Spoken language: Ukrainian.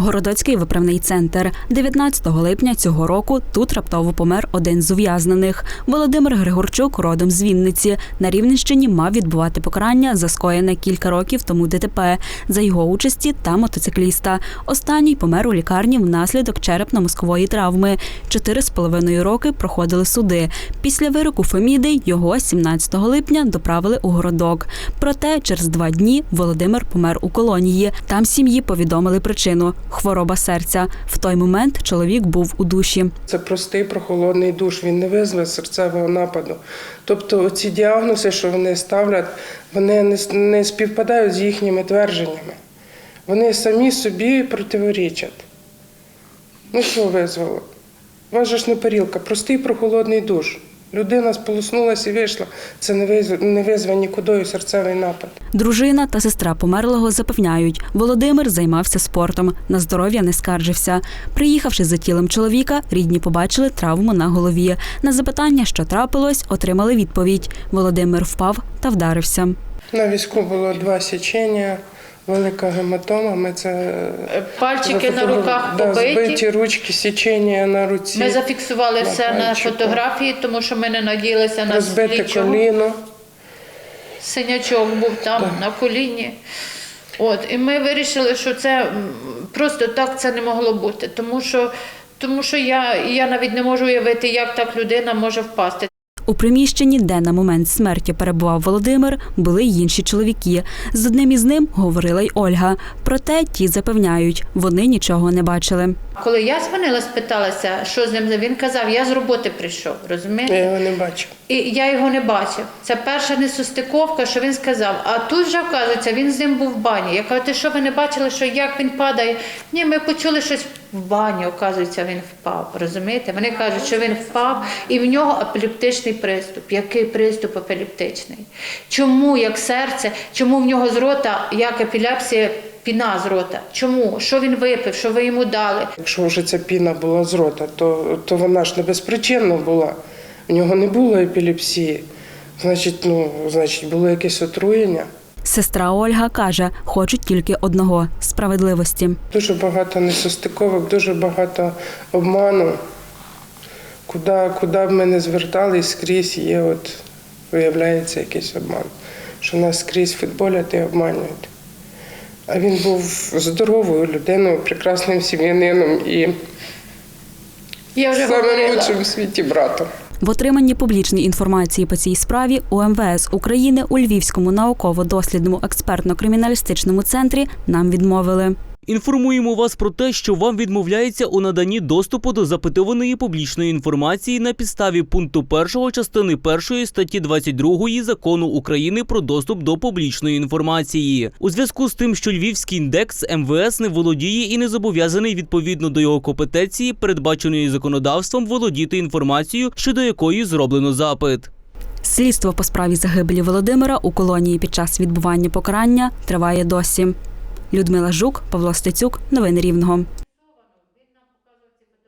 Городоцький виправний центр. 19 липня цього року тут раптово помер один з ув'язнених. Володимир Григорчук, родом з Вінниці. На Рівненщині мав відбувати покарання за скоєне кілька років тому ДТП за його участі та мотоцикліста. Останній помер у лікарні внаслідок черепно-мозкової травми. Чотири з половиною роки проходили суди. Після вироку Феміди його 17 липня доправили у городок. Проте через два дні Володимир помер у колонії. Там сім'ї повідомили причину хвороба серця. В той момент чоловік був у душі. Це простий прохолодний душ, він не визве серцевого нападу. Тобто ці діагнози, що вони ставлять, вони не, співпадають з їхніми твердженнями. Вони самі собі противорічать. Ну що визвало? У ж не парілка, простий прохолодний душ. Людина сполоснулася і вийшла. Це не визве нікудою серцевий напад. Дружина та сестра померлого запевняють, Володимир займався спортом, на здоров'я не скаржився. Приїхавши за тілом чоловіка, рідні побачили травму на голові. На запитання, що трапилось, отримали відповідь. Володимир впав та вдарився. На візку було два січення, велика гематома. Ми це Пальчики на руках да, побиті. збиті ручки, січення на руці, Ми зафіксували на все на фотографії, тому що ми не надіялися на розбите слідчого. коліно. Синячок був там на коліні. От, і ми вирішили, що це просто так це не могло бути, тому що, тому що я, я навіть не можу уявити, як так людина може впасти. У приміщенні, де на момент смерті перебував Володимир, були й інші чоловіки. З одним із ним говорила й Ольга. Проте ті запевняють, вони нічого не бачили. Коли я дзвонила, спиталася, що з ним, він казав, я з роботи прийшов, розумієте? Я його не бачив. І я його не бачив. Це перша несостиковка, що він сказав. А тут вже вказується, він з ним був в бані. Я кажу, ти що ви не бачили, що як він падає? Ні, ми почули щось в бані, оказується, він впав. Розумієте? Вони кажуть, що він впав, і в нього апеліптичний приступ. Який приступ апеліптичний? Чому як серце? Чому в нього з рота, як епілепсія, піна з рота? Чому? Що він випив? Що ви йому дали? Якщо вже ця піна була з рота, то, то вона ж не безпричинно була. У нього не було епілепсії. Значить, ну, значить, було якесь отруєння. Сестра Ольга каже, хочуть тільки одного справедливості. Дуже багато несостиковок, дуже багато обману. Куди, куди б ми не звертались, скрізь є, от, виявляється якийсь обман. Що нас скрізь футболять і обманюють. А він був здоровою людиною, прекрасним сім'янином і Я вже самим лучшим в світі братом. В отриманні публічної інформації по цій справі у МВС України у Львівському науково-дослідному експертно-криміналістичному центрі нам відмовили. Інформуємо вас про те, що вам відмовляється у наданні доступу до запитуваної публічної інформації на підставі пункту 1 частини 1 статті 22 закону України про доступ до публічної інформації. У зв'язку з тим, що Львівський індекс МВС не володіє і не зобов'язаний відповідно до його компетенції, передбаченої законодавством, володіти інформацією, щодо якої зроблено запит. Слідство по справі загибелі Володимира у колонії під час відбування покарання триває досі. Людмила Жук, Павло Стецюк, новини Рівного.